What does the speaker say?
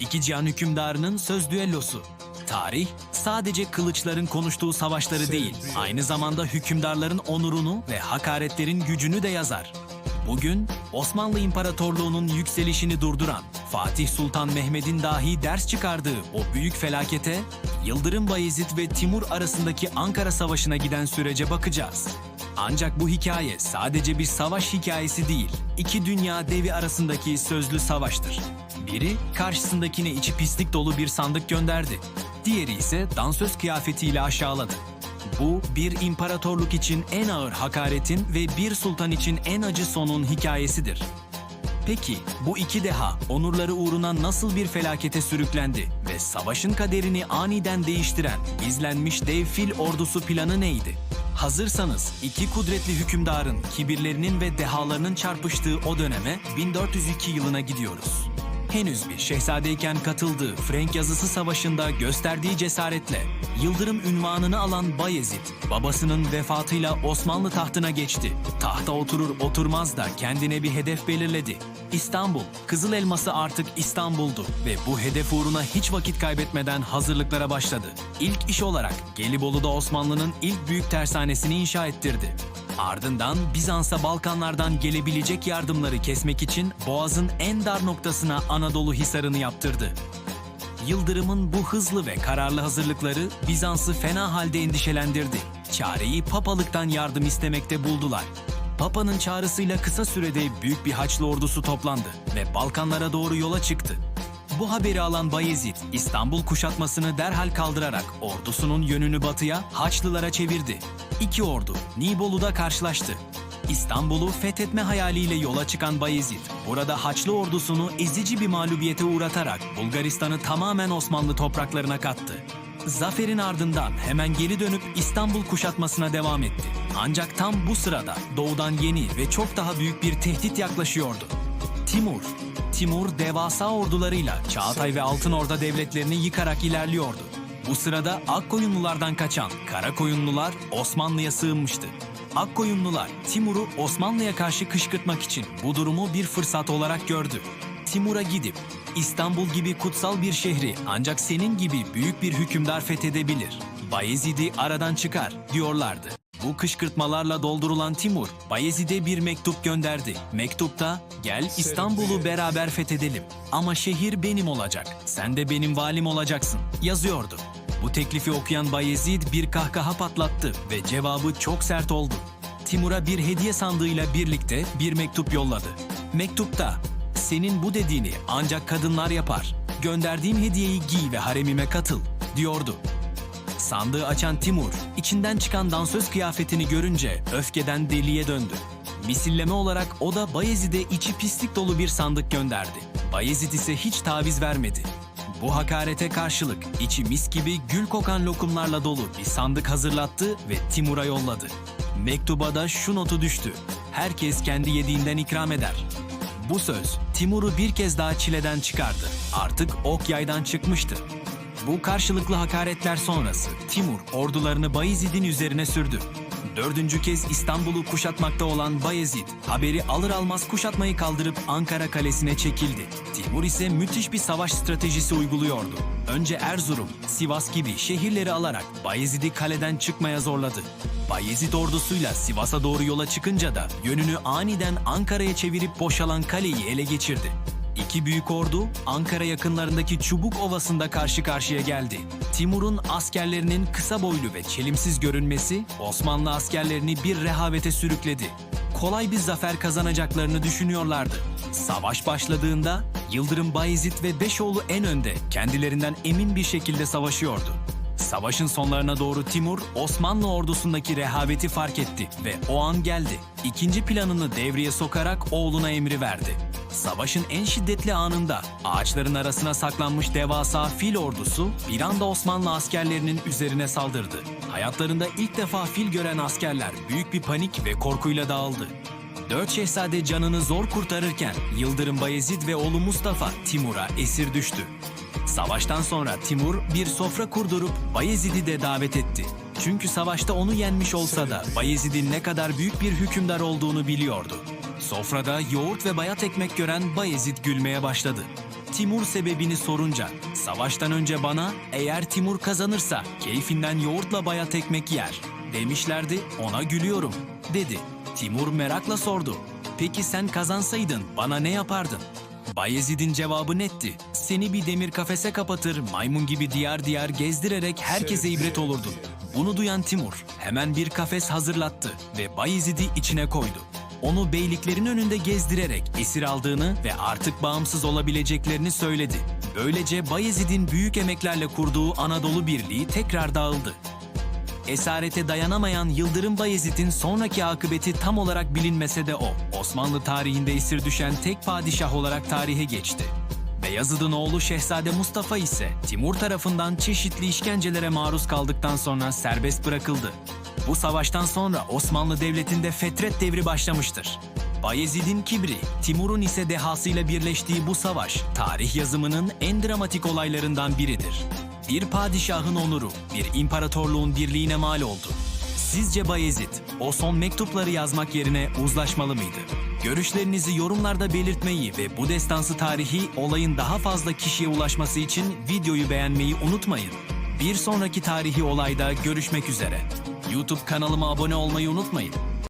İki cihan hükümdarının söz düellosu. Tarih, sadece kılıçların konuştuğu savaşları değil, aynı zamanda hükümdarların onurunu ve hakaretlerin gücünü de yazar. Bugün Osmanlı İmparatorluğu'nun yükselişini durduran, Fatih Sultan Mehmet'in dahi ders çıkardığı o büyük felakete, Yıldırım Bayezid ve Timur arasındaki Ankara Savaşı'na giden sürece bakacağız. Ancak bu hikaye sadece bir savaş hikayesi değil, iki dünya devi arasındaki sözlü savaştır. Biri karşısındakine içi pislik dolu bir sandık gönderdi. Diğeri ise dansöz kıyafetiyle aşağıladı. Bu bir imparatorluk için en ağır hakaretin ve bir sultan için en acı sonun hikayesidir. Peki bu iki deha onurları uğruna nasıl bir felakete sürüklendi ve savaşın kaderini aniden değiştiren gizlenmiş dev fil ordusu planı neydi? Hazırsanız iki kudretli hükümdarın kibirlerinin ve dehalarının çarpıştığı o döneme 1402 yılına gidiyoruz. Henüz bir şehzadeyken katıldığı Frank yazısı savaşında gösterdiği cesaretle Yıldırım ünvanını alan Bayezid, babasının vefatıyla Osmanlı tahtına geçti. Tahta oturur oturmaz da kendine bir hedef belirledi. İstanbul, Kızıl Elması artık İstanbul'du ve bu hedef uğruna hiç vakit kaybetmeden hazırlıklara başladı. İlk iş olarak Gelibolu'da Osmanlı'nın ilk büyük tersanesini inşa ettirdi. Ardından Bizans'a Balkanlardan gelebilecek yardımları kesmek için Boğaz'ın en dar noktasına Anadolu Hisarı'nı yaptırdı. Yıldırım'ın bu hızlı ve kararlı hazırlıkları Bizans'ı fena halde endişelendirdi. Çareyi papalıktan yardım istemekte buldular. Papa'nın çağrısıyla kısa sürede büyük bir Haçlı ordusu toplandı ve Balkanlara doğru yola çıktı. Bu haberi alan Bayezid, İstanbul kuşatmasını derhal kaldırarak ordusunun yönünü batıya Haçlılara çevirdi. İki ordu Nibolu'da karşılaştı. İstanbul'u fethetme hayaliyle yola çıkan Bayezid, burada Haçlı ordusunu ezici bir mağlubiyete uğratarak Bulgaristan'ı tamamen Osmanlı topraklarına kattı. Zaferin ardından hemen geri dönüp İstanbul kuşatmasına devam etti. Ancak tam bu sırada doğudan yeni ve çok daha büyük bir tehdit yaklaşıyordu. Timur. Timur devasa ordularıyla Çağatay ve Altınorda devletlerini yıkarak ilerliyordu. Bu sırada Akkoyunlulardan kaçan Karakoyunlular Osmanlı'ya sığınmıştı. Akkoyunlular Timur'u Osmanlı'ya karşı kışkırtmak için bu durumu bir fırsat olarak gördü. Timur'a gidip İstanbul gibi kutsal bir şehri ancak senin gibi büyük bir hükümdar fethedebilir. Bayezid'i aradan çıkar diyorlardı. Bu kışkırtmalarla doldurulan Timur, Bayezid'e bir mektup gönderdi. Mektupta, gel İstanbul'u beraber fethedelim ama şehir benim olacak, sen de benim valim olacaksın yazıyordu. Bu teklifi okuyan Bayezid bir kahkaha patlattı ve cevabı çok sert oldu. Timur'a bir hediye sandığıyla birlikte bir mektup yolladı. Mektupta, senin bu dediğini ancak kadınlar yapar. Gönderdiğim hediyeyi giy ve haremime katıl, diyordu. Sandığı açan Timur, içinden çıkan dansöz kıyafetini görünce öfkeden deliye döndü. Misilleme olarak o da Bayezid'e içi pislik dolu bir sandık gönderdi. Bayezid ise hiç taviz vermedi. Bu hakarete karşılık içi mis gibi gül kokan lokumlarla dolu bir sandık hazırlattı ve Timur'a yolladı. Mektuba da şu notu düştü. Herkes kendi yediğinden ikram eder. Bu söz Timur'u bir kez daha çileden çıkardı. Artık ok yaydan çıkmıştı. Bu karşılıklı hakaretler sonrası Timur ordularını Bayezid'in üzerine sürdü. Dördüncü kez İstanbul'u kuşatmakta olan Bayezid, haberi alır almaz kuşatmayı kaldırıp Ankara Kalesi'ne çekildi. Timur ise müthiş bir savaş stratejisi uyguluyordu. Önce Erzurum, Sivas gibi şehirleri alarak Bayezid'i kaleden çıkmaya zorladı. Bayezid ordusuyla Sivas'a doğru yola çıkınca da yönünü aniden Ankara'ya çevirip boşalan kaleyi ele geçirdi. İki büyük ordu Ankara yakınlarındaki Çubuk Ovası'nda karşı karşıya geldi. Timur'un askerlerinin kısa boylu ve çelimsiz görünmesi Osmanlı askerlerini bir rehavete sürükledi. Kolay bir zafer kazanacaklarını düşünüyorlardı. Savaş başladığında Yıldırım Bayezid ve Beşoğlu en önde kendilerinden emin bir şekilde savaşıyordu. Savaşın sonlarına doğru Timur, Osmanlı ordusundaki rehaveti fark etti ve o an geldi. İkinci planını devreye sokarak oğluna emri verdi. Savaşın en şiddetli anında ağaçların arasına saklanmış devasa fil ordusu bir anda Osmanlı askerlerinin üzerine saldırdı. Hayatlarında ilk defa fil gören askerler büyük bir panik ve korkuyla dağıldı. Dört şehzade canını zor kurtarırken Yıldırım Bayezid ve oğlu Mustafa Timur'a esir düştü. Savaştan sonra Timur bir sofra kurdurup Bayezid'i de davet etti. Çünkü savaşta onu yenmiş olsa da Bayezid'in ne kadar büyük bir hükümdar olduğunu biliyordu. Sofrada yoğurt ve bayat ekmek gören Bayezid gülmeye başladı. Timur sebebini sorunca, savaştan önce bana eğer Timur kazanırsa keyfinden yoğurtla bayat ekmek yer demişlerdi ona gülüyorum dedi. Timur merakla sordu. Peki sen kazansaydın bana ne yapardın? Bayezid'in cevabı netti. Seni bir demir kafese kapatır, maymun gibi diyar diyar gezdirerek herkese ibret olurdun. Bunu duyan Timur hemen bir kafes hazırlattı ve Bayezid'i içine koydu. Onu beyliklerin önünde gezdirerek esir aldığını ve artık bağımsız olabileceklerini söyledi. Böylece Bayezid'in büyük emeklerle kurduğu Anadolu Birliği tekrar dağıldı. Esarete dayanamayan Yıldırım Bayezid'in sonraki akıbeti tam olarak bilinmese de o, Osmanlı tarihinde esir düşen tek padişah olarak tarihe geçti. Beyazıt'ın oğlu Şehzade Mustafa ise Timur tarafından çeşitli işkencelere maruz kaldıktan sonra serbest bırakıldı. Bu savaştan sonra Osmanlı Devleti'nde fetret devri başlamıştır. Bayezid'in kibri, Timur'un ise dehasıyla birleştiği bu savaş, tarih yazımının en dramatik olaylarından biridir. Bir padişahın onuru, bir imparatorluğun birliğine mal oldu. Sizce Bayezid, o son mektupları yazmak yerine uzlaşmalı mıydı? Görüşlerinizi yorumlarda belirtmeyi ve bu destansı tarihi olayın daha fazla kişiye ulaşması için videoyu beğenmeyi unutmayın. Bir sonraki tarihi olayda görüşmek üzere. YouTube kanalıma abone olmayı unutmayın.